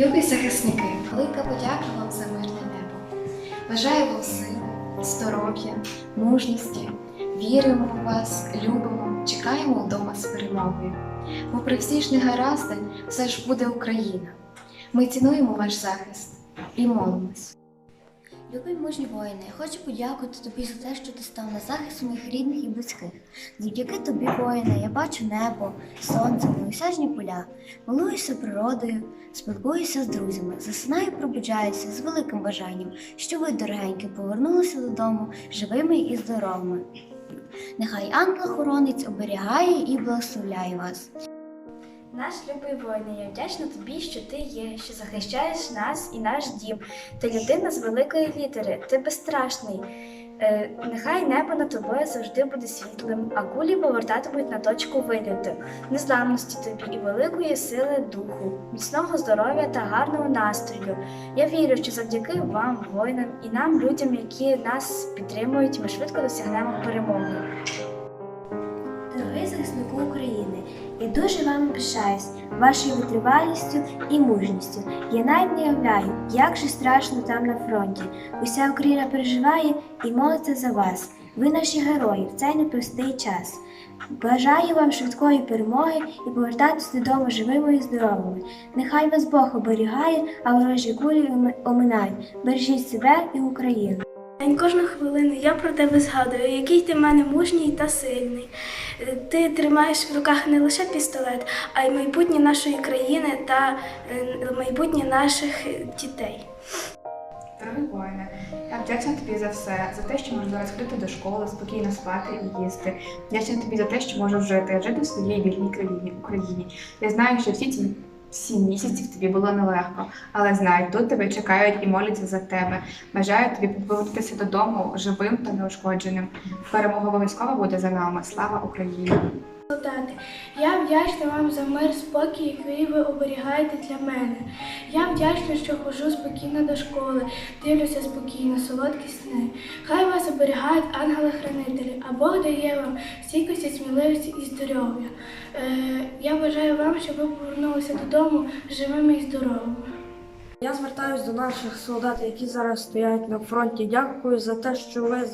Любі захисники, велика подяка вам за мирне небо. Бажаю вам сили, здоров'я, мужності. Віримо у вас, любимо, чекаємо вдома з перемогою. Попри всі ж негаразди, все ж буде Україна. Ми цінуємо ваш захист і молимось. Любий мужні воїни, я хочу подякувати тобі за те, що ти став на захист моїх рідних і близьких. Завдяки тобі, воїне, я бачу небо, сонце, неосяжні поля, милуюся природою, спілкуюся з друзями, засинаю, пробуджаюся з великим бажанням, що ви, дорогенькі, повернулися додому живими і здоровими. Нехай ангел-охоронець оберігає і благословляє вас. Наш любий воїне, я вдячна тобі, що ти є, що захищаєш нас і наш дім. Ти людина з великої літери, ти безстрашний. Е, нехай небо над тобою завжди буде світлим, а кулі повертатимуть на точку виліту, незламності тобі і великої сили духу, міцного здоров'я та гарного настрою. Я вірю, що завдяки вам, воїнам, і нам, людям, які нас підтримують, ми швидко досягнемо перемоги. Захиснику України, я дуже вами пишаюсь, вашою витривалістю і мужністю. Я навіть не уявляю, як же страшно там на фронті. Уся Україна переживає і молиться за вас. Ви наші герої в цей непростий час. Бажаю вам швидкої перемоги і повертатись додому живими і здоровими. Нехай вас Бог оберігає, а ворожі кулі оминають. Бережіть себе і Україну. День кожну хвилину я про тебе згадую, який ти в мене мужній та сильний. Е, Ти тримаєш в руках не лише пістолет, а й майбутнє нашої країни та е, майбутнє наших е, дітей. Дорогий воїне, я вдячна тобі за все, за те, що можу зараз ходити до школи, спокійно спати і їсти. Вдячна тобі за те, що можу жити, жити в своїй вільній країні, Україні. Я знаю, що всі ці сім місяців тобі було нелегко, але знай, тут тебе чекають і моляться за тебе. Бажаю тобі повернутися додому живим та неушкодженим. Перемога обов'язково буде за нами. Слава Україні! Солдати, я вдячна вам за мир, спокій, який ви оберігаєте для мене. Я вдячна, що ходжу спокійно до школи, дивлюся спокійно, солодкі сни. Хай вас оберігають ангели-хранителі, а Бог дає вам стійкості, сміливості і здоров'я. Е, я бажаю вам, щоб ви повернулися додому живими і здоровими. Я звертаюсь до наших солдат, які зараз стоять на фронті. Дякую за те, що ви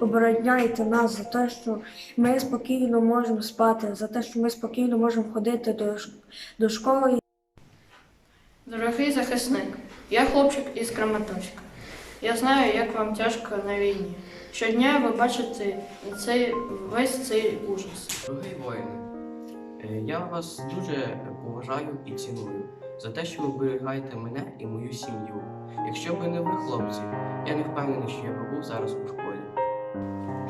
обороняєте нас, за те, що ми спокійно можемо спати, за те, що ми спокійно можемо ходити до, до школи. Дорогий захисник, я хлопчик із Краматорська. Я знаю, як вам тяжко на війні. Щодня ви бачите цей весь цей ужас. Дорогий воїне, е, я вас дуже поважаю і ціную за те, що ви оберігаєте мене і мою сім'ю. Якщо б не ви, хлопці, я не впевнений, що я би був зараз у школі.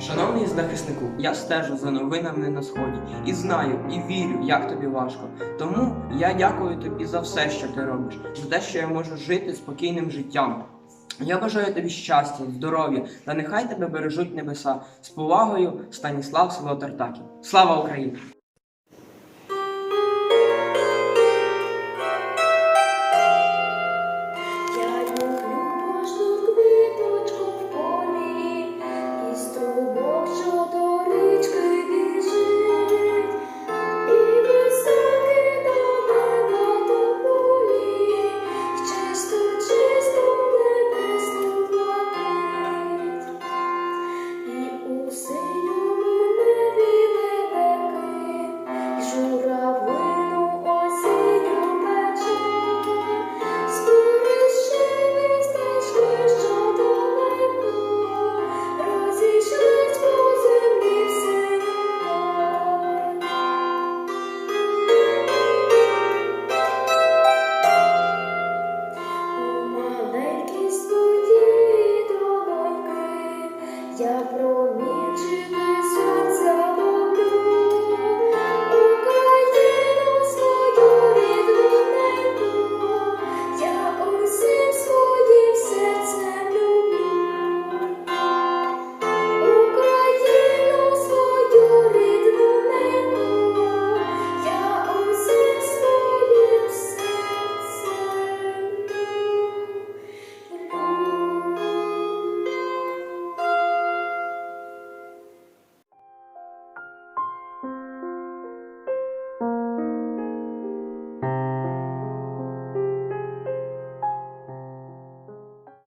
Шановний захиснику, я стежу за новинами на сході і знаю, і вірю, як тобі важко. Тому я дякую тобі за все, що ти робиш, за те, що я можу жити спокійним життям. Я бажаю тобі щастя, здоров'я та нехай тебе бережуть небеса. З повагою, Станіслав Село. Слава Україні!